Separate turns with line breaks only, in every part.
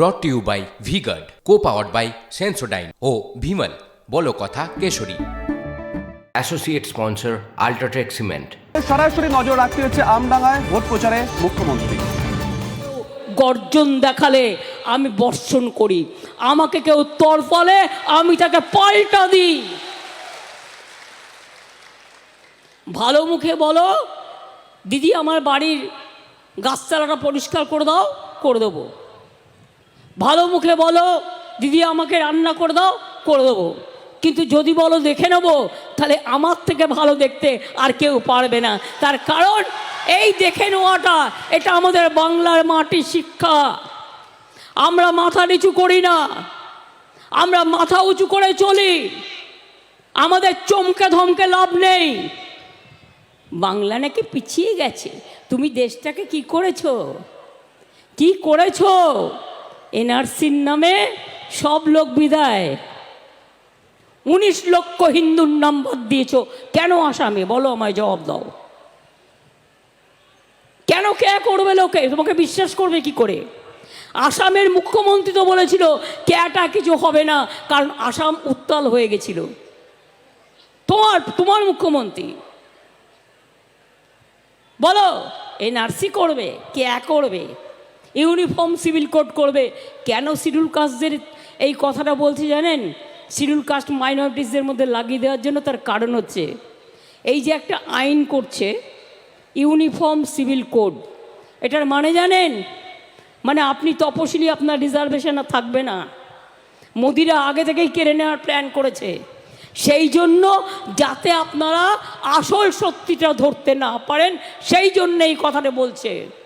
Brought to you by V Guard co powered by Sensodyne ও ভিমল বলো কথা Keshari. Associate sponsor UltraTech cement
সরাসরি নজর রাখতে হচ্ছে আমডাঙ্গায় ভোট প্রচারে মুখ্যমন্ত্রী।
গর্জন দেখালে আমি বর্ষণ করি। আমাকে কেউ তরফলে আমি তাকে পাল্টা দিই। ভালো মুখে বলো দিদি আমার বাড়ির গাছতলাটা পরিষ্কার করে দাও করে দেবো। ভালো মুখে বলো, দিদি আমাকে রান্না করে দাও, করে দেবো। কিন্তু যদি বলো দেখে নেব, তাহলে আমার থেকে ভালো দেখতে আর কেউ পারবে না। তার কারণ, এই দেখে নেওয়াটা, এটা আমাদের বাংলার মাটির শিক্ষা। আমরা মাথা নিচু করি না। আমরা মাথা উঁচু করে চলি। আমাদের চমকে ধমকে লাভ নেই। বাংলা নাকি পিছিয়ে গেছে। তুমি দেশটাকে কি করেছ? কি করেছ? এনআরসির নামে সব লোক বিদায়। উনিশ লক্ষ হিন্দুর নাম বাদ দিয়েছ। কেন আসামে? বলো আমায় জবাব দাও। কেন কে করবে লোকে? তোমাকে বিশ্বাস করবে কি করে? আসামের মুখ্যমন্ত্রী তো বলেছিল ক্যাটা কিছু হবে না, কারণ আসাম উত্তাল হয়ে গেছিল। তোমার তোমার মুখ্যমন্ত্রী। বলো, এনআরসি করবে, কে করবে? ইউনিফর্ম সিভিল কোড করবে। কেন শিডিউল কাস্টদের এই কথাটা বলছি জানেন? শিডিউল কাস্ট মাইনরিটিসদের মধ্যে লাগিয়ে দেওয়ার জন্য তার কারণ হচ্ছে, এই যে একটা আইন করছে, ইউনিফর্ম সিভিল কোড, এটার মানে জানেন? মানে আপনি তপশিলি আপনার রিজার্ভেশন থাকবে না। মোদিরা আগে থেকেই কেড়ে নেওয়ার প্ল্যান করেছে। সেই জন্য যাতে আপনারা আসল সত্যিটা ধরতে না পারেন, সেই জন্য এই কথাটা বলছে।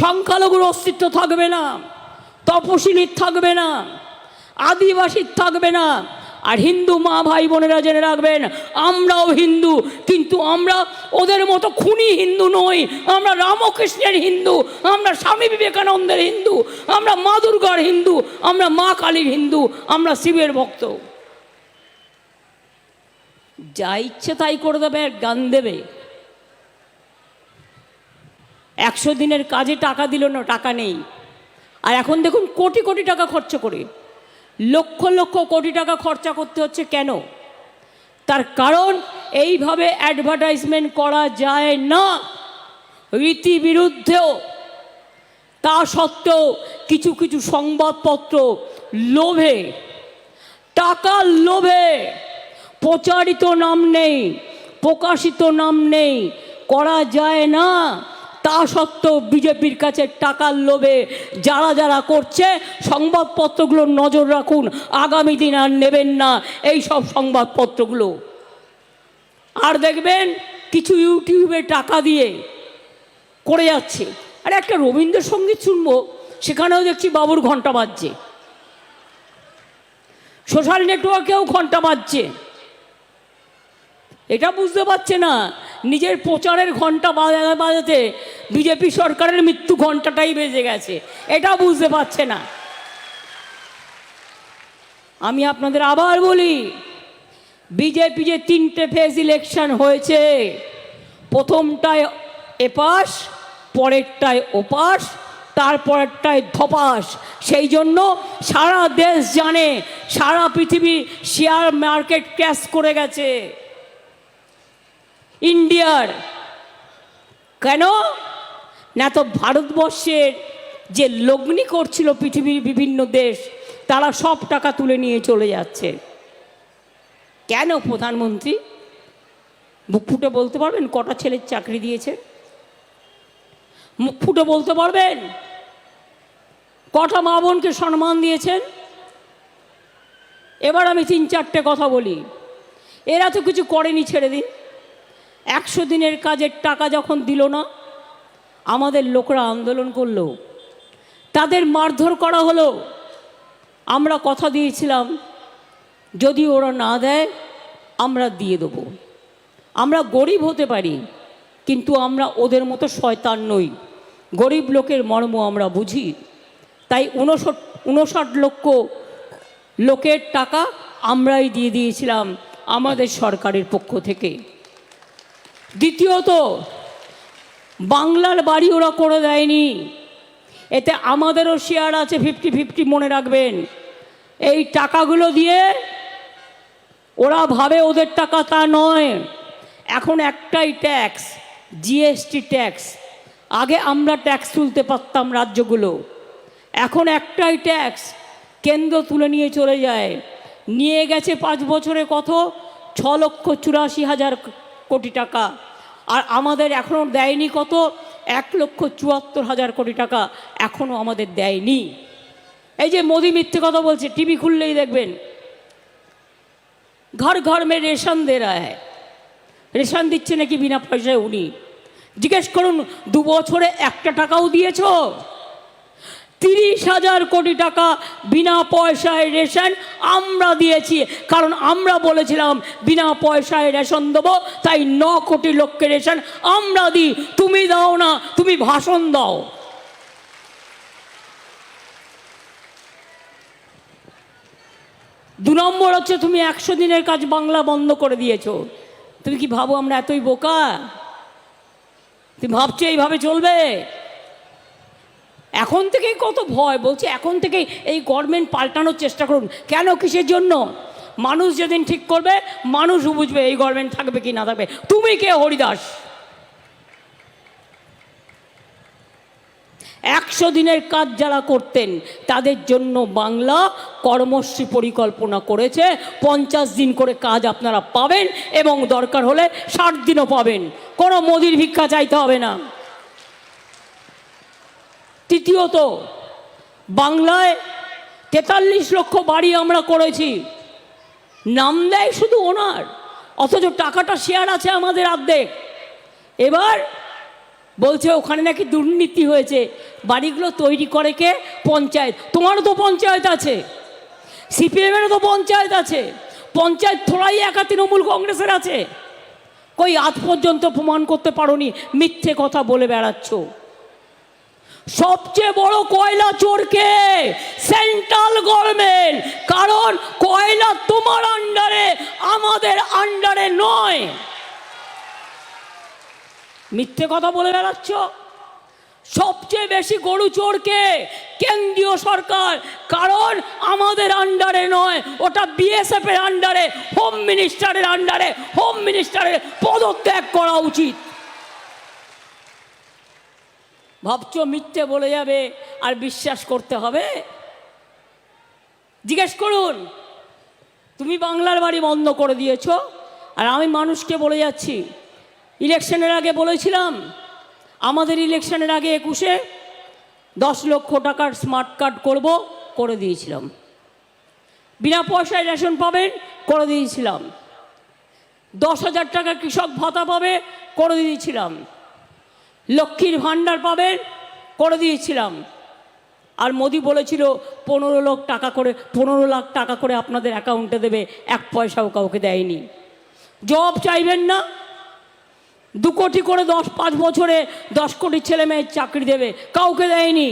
সংখ্যালঘুর অস্তিত্ব থাকবে না তপশিলির থাকবে না আদিবাসীর থাকবে না, আর হিন্দু মা ভাই বোনেরা জেনে রাখবেন, আমরাও হিন্দু, কিন্তু আমরা ওদের মতো খুনি হিন্দু নই, আমরা রামকৃষ্ণের হিন্দু, আমরা স্বামী বিবেকানন্দের হিন্দু, আমরা মা দুর্গার হিন্দু, আমরা মা কালীর হিন্দু, আমরা শিবের ভক্ত। যা ইচ্ছে তাই করে দেবে, গান দেবে। একশো দিনের কাজে টাকা দিল না, টাকা নেই। আর এখন দেখুন কোটি কোটি টাকা খরচ করে। লক্ষ লক্ষ কোটি টাকা খরচা করতে হচ্ছে কেন? তার কারণ এইভাবে অ্যাডভার্টাইজমেন্ট করা যায় না। রীতি বিরুদ্ধেও। তা সত্ত্বেও কিছু কিছু সংবাদপত্র লোভে। টাকার লোভে। প্রচারিত নাম নেই, প্রকাশিত নাম নেই, করা যায় না। তা সত্ত্বেও বিজেপির কাছে টাকার লোভে যারা যারা করছে সংবাদপত্রগুলোর নজর রাখুন, আগামী দিন আর নেবেন না এই সব সংবাদপত্রগুলো। আর দেখবেন কিছু ইউটিউবে টাকা দিয়ে করে যাচ্ছে। আর একটা রবীন্দ্রসঙ্গীত শুনব, সেখানেও দেখছি বাবুর ঘণ্টা বাজছে। সোশ্যাল নেটওয়ার্কেও ঘণ্টা বাজছে। এটা বুঝতে পারছে না। নিজের প্রচারের ঘণ্টা বাজাতে বাজাতে বিজেপি সরকারের মৃত্যু ঘন্টাটাই বেজে গেছে। এটা বুঝতে পারছে না। আমি আপনাদের আবার বলি, বিজেপি যে তিনটে ফেজ ইলেকশন হয়েছে, প্রথমটায় এপাস পরেরটায় ওপাস তারপরেরটায় ধপাস। সেই জন্য সারা দেশ জানে, সারা পৃথিবী শেয়ার মার্কেট ক্র্যাশ করে গেছে। ইন্ডিয়ার। কেন? না তো ভারতবর্ষের যে লগ্নি করছিল পৃথিবীর বিভিন্ন দেশ, তারা সব টাকা তুলে নিয়ে চলে যাচ্ছে। কেন প্রধানমন্ত্রী? মুখ ফুটে বলতে পারবেন? কটা ছেলের চাকরি দিয়েছে? মুখ ফুটে বলতে পারবেন? কটা মা বোনকে সম্মান দিয়েছেন? এবার আমি তিন চারটে কথা বলি। এরা তো কিছু করেনি ছেড়ে দিন। একশো দিনের কাজের টাকা যখন দিল না, আমাদের লোকরা আন্দোলন করল। তাদের মারধর করা হলো। আমরা কথা দিয়েছিলাম, যদি ওরা না দেয়, আমরা দিয়ে দেবো। আমরা গরিব হতে পারি, কিন্তু আমরা ওদের মতো শয়তান নই। গরিব লোকের মর্ম আমরা বুঝি। তাই উনষট, উনষাট লক্ষ লোকের টাকা আমরাই দিয়ে দিয়েছিলাম আমাদের সরকারের পক্ষ থেকে। দ্বিতীয়ত, বাংলার বাড়ি ওরা করে দেয়নি। এতে আমাদেরও শেয়ার আছে ফিফটি ফিফটি মনে রাখবেন। এই টাকাগুলো দিয়ে ওরা ভাবে ওদের টাকা তা নয়। এখন একটাই ট্যাক্স জিএসটি ট্যাক্স আগে আমরা ট্যাক্স তুলতে পারতাম রাজ্যগুলো। এখন একটাই ট্যাক্স কেন্দ্র তুলে নিয়ে চলে যায়। নিয়ে গেছে পাঁচ বছরে কত? ছ লক্ষ চুরাশি হাজার কোটি টাকা। আর আমাদের এখনও দেয়নি কত? এক লক্ষ চুয়াত্তর হাজার কোটি টাকা এখনও আমাদের দেয়নি। এই যে মোদি মিথ্যে কথা বলছে, টিভি খুললেই দেখবেন। ঘর ঘর মে রেশন দে রা রেশন দিচ্ছে নাকি বিনা পয়সায় উনি। জিজ্ঞেস করুন, দু বছরে একটা টাকাও দিয়েছ? তিরিশ হাজার কোটি টাকা বিনা পয়সায় রেশন আমরা দিয়েছি। কারণ আমরা বলেছিলাম, বিনা পয়সায় রেশন দেবো, তাই ন কোটি লোককে রেশন আমরা দিই। তুমি দাও না, তুমি ভাষণ দাও। দু নম্বর হচ্ছে, তুমি একশো দিনের কাজ বাংলা বন্ধ করে দিয়েছ। তুমি কি ভাবো আমরা এতই বোকা? তুমি ভাবছ এইভাবে চলবে? এখন থেকেই কত ভয়, বলছে এখন থেকেই এই গভর্নমেন্ট পাল্টানোর চেষ্টা করুন। কেন কিসের জন্য? মানুষ যেদিন ঠিক করবে মানুষও বুঝবে এই গভর্নমেন্ট থাকবে কি না থাকবে। তুমি কে হরিদাস? একশো দিনের কাজ যারা করতেন, তাদের জন্য বাংলা কর্মশ্রী পরিকল্পনা করেছে। পঞ্চাশ দিন করে কাজ আপনারা পাবেন এবং দরকার হলে ষাট দিনও পাবেন। কোনো মোদির ভিক্ষা চাইতে হবে না। তৃতীয়ত, বাংলায় তেতাল্লিশ লক্ষ বাড়ি আমরা করেছি। নাম দেয় শুধু ওনার, অথচ টাকাটা শেয়ার আছে আমাদের অর্ধেক। এবার বলছে ওখানে নাকি দুর্নীতি হয়েছে, বাড়িগুলো তৈরি করে কে? পঞ্চায়েত। তোমারও তো পঞ্চায়েত আছে, সিপিএমেরও তো পঞ্চায়েত আছে, পঞ্চায়েত থোড়াই একা তৃণমূল কংগ্রেসের আছে। কই আজ পর্যন্ত প্রমাণ করতে পারোনি, মিথ্যে কথা বলে বেড়াচ্ছ। সবচেয়ে বড় কয়লা চোরকে? সেন্ট্রাল গভর্নমেন্ট কারণ কয়লা তোমার আন্ডারে আমাদের আন্ডারে নয়। মিথ্যে কথা বলে বেড়াচ্ছ? সবচেয়ে বেশি গরু চোরকে কেন্দ্রীয় সরকার। কারণ আমাদের আন্ডারে নয়, ওটা বিএসএফের আন্ডারে হোম মিনিস্টারের আন্ডারে হোম মিনিস্টারের পদত্যাগ করা উচিত। ভাবছ মিথ্যে বলে যাবে আর বিশ্বাস করতে হবে? জিজ্ঞেস করুন। তুমি বাংলার বাড়ি বন্ধ করে দিয়েছ আর আমি মানুষকে বলে যাচ্ছি। ইলেকশনের আগে বলেছিলাম, আমাদের ইলেকশনের আগে একুশে দশ লক্ষ টাকার স্মার্ট কার্ড করব, করে দিয়েছিলাম। বিনা পয়সায় রেশন পাবেন, করে দিয়েছিলাম। দশ হাজার টাকা কৃষক ভাতা পাবে, করে দিয়েছিলাম। লক্ষ্মীর ভাণ্ডার পাবেন, করে দিয়েছিলাম। আর মোদি বলেছিল, পনেরো লাখ টাকা করে, পনেরো লাখ টাকা করে আপনাদের অ্যাকাউন্টে দেবে, এক পয়সাও কাউকে দেয়নি। জব চাইবেন না, দু কোটি করে দশ, পাঁচ বছরে দশ কোটি ছেলে মেয়ের চাকরি দেবে, কাউকে দেয়নি।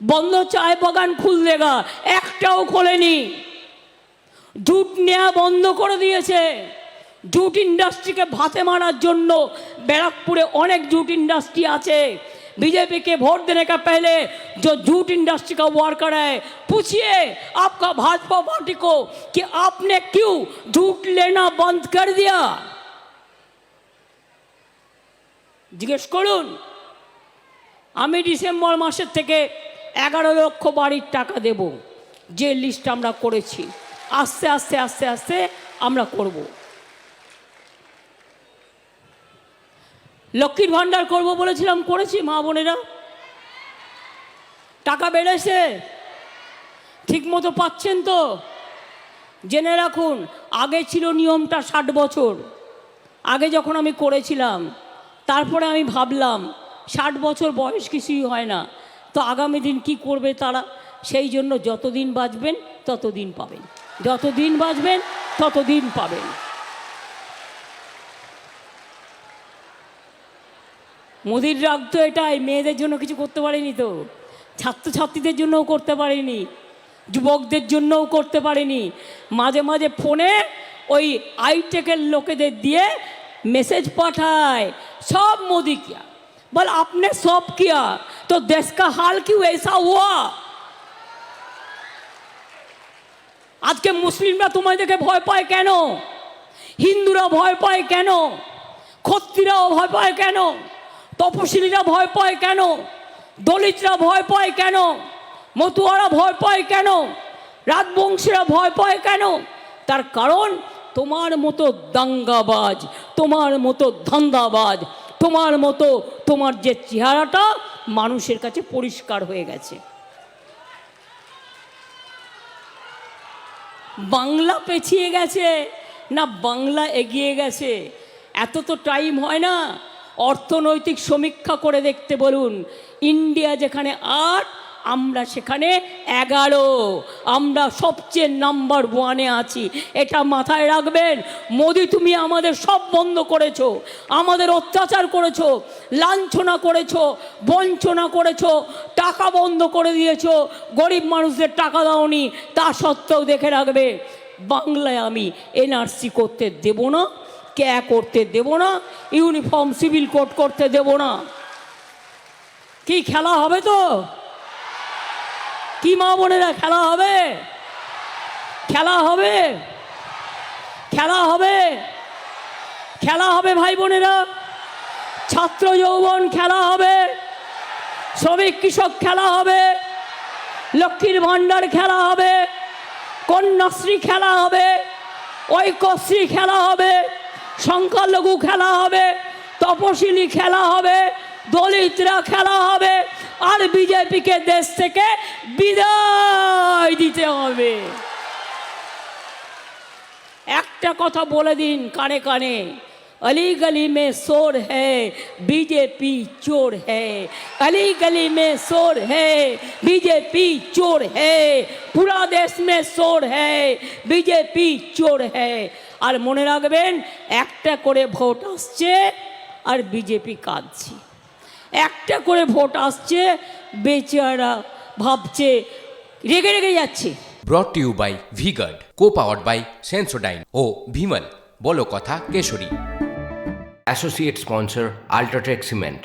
বন্ধ চায় বাগান খুল দেগা, একটাও খোলেনি। জুট নেওয়া বন্ধ করে দিয়েছে। জুট ইন্ডাস্ট্রিকে ভাতে মারার জন্য ব্যারাকপুরে অনেক जूट इंडस्ट्री আছে बीजेपी के वोट देने का पहले जो जूट इंडस्ट्री का वर्कर है पूछिए आपका भाजपा पार्टी को कि आपने क्यों जूट लेना बंद कर दिया জিজ্ঞেস করুন আমি ডিসেম্বর মাসের থেকে এগারো লক্ষ বাড়ির টাকা দেব যে লিস্ট আমরা করেছি আস্তে আস্তে আস্তে আস্তে আমরা করব লক্ষ্মীর ভাণ্ডার করব বলেছিলাম, করেছি মা বোনেরা। টাকা বেড়েছে ঠিক মতো পাচ্ছেন তো। জেনে রাখুন, আগে ছিল নিয়মটা ষাট বছর। আগে যখন আমি করেছিলাম, তারপরে আমি ভাবলাম, ষাট বছর বয়স কিছুই হয় না। তো আগামী দিন কি করবে তারা? সেই জন্য যতদিন বাঁচবেন, ততদিন পাবেন। যতদিন বাঁচবেন, ততদিন পাবেন। মোদির রাগ তো এটাই, মেয়েদের জন্য কিছু করতে পারেনি তো। ছাত্রছাত্রীদের জন্যও করতে পারেনি। যুবকদের জন্যও করতে পারেনি। মাঝে মাঝে ফোনে ওই আইটেকের লোকেদের দিয়ে মেসেজ পাঠায়, সব মোদি কিয়া। বল, আপনি সব কিয়া, তো দেশ কা হাল কি এসা হুয়া? আজকে মুসলিমরা তোমায় দেখে ভয় পায় কেন? হিন্দুরা ভয় পায় কেন? ক্ষত্রিরাও ভয় পায় কেন? তপশিলীরা ভয় পায় কেন? দলিতরা ভয় পায় কেন? মতুয়ারা ভয় পায় কেন? রাজবংশীরা ভয় পায় কেন? তার কারণ, তোমার মতো দাঙ্গাবাজ, তোমার মতো ধান্দাবাজ, তোমার মতো, তোমার যে চেহারাটা মানুষের কাছে পরিষ্কার হয়ে গেছে। বাংলা পেছিয়ে গেছে না বাংলা এগিয়ে গেছে? এত তো টাইম হয় না। অর্থনৈতিক সমীক্ষা করে দেখতে বলুন, ইন্ডিয়া যেখানে আট আমরা সেখানে এগারো। আমরা সবচেয়ে নাম্বার ওয়ানে আছি। এটা মাথায় রাখবেন, মোদি তুমি আমাদের সব বন্ধ করেছ, আমাদের অত্যাচার করেছ, লাঞ্ছনা করেছ, বঞ্চনা করেছ, টাকা বন্ধ করে দিয়েছ, গরিব মানুষদের টাকা দাওনি, তা সত্ত্বেও দেখে রাখবে, বাংলায় আমি এনআরসি করতে দেব না। ক্যা করতে দেব না? ইউনিফর্ম সিভিল কোড করতে দেব না। কি খেলা হবে তো? কি মা বোনেরা খেলা হবে? খেলা হবে? খেলা হবে? খেলা হবে ভাই বোনেরা। ছাত্র যৌবন খেলা হবে। শ্রমিক কৃষক খেলা হবে। লক্ষ্মীর ভাণ্ডার খেলা হবে। কন্যাশ্রী খেলা হবে। ঐক্যশ্রী খেলা হবে। সংখ্যালঘু খেলা হবে তপশিলি খেলা হবে দলিতরা খেলা হবে আর বিজেপিকে দেশ থেকে বিদায় দিতে হবে একটা কথা বলে দিন কানে কানে अली गली में शोर है बीजेपी चोर है अली गली में शोर है बीजेपी चोर है पूरा देश में शोर है बीजेपी चोर है আর মনে রাখবেন একটা করে ভোট আসছে আর বিজেপি কাঁদছে। একটা করে ভোট আসছে বেচারা ভাবছে রেগে রেগে যাচ্ছে।
Brought to you by V Guard co powered by Sensodyne ও ভিমল বলো কথা Keshari. Associate sponsor UltraTech cement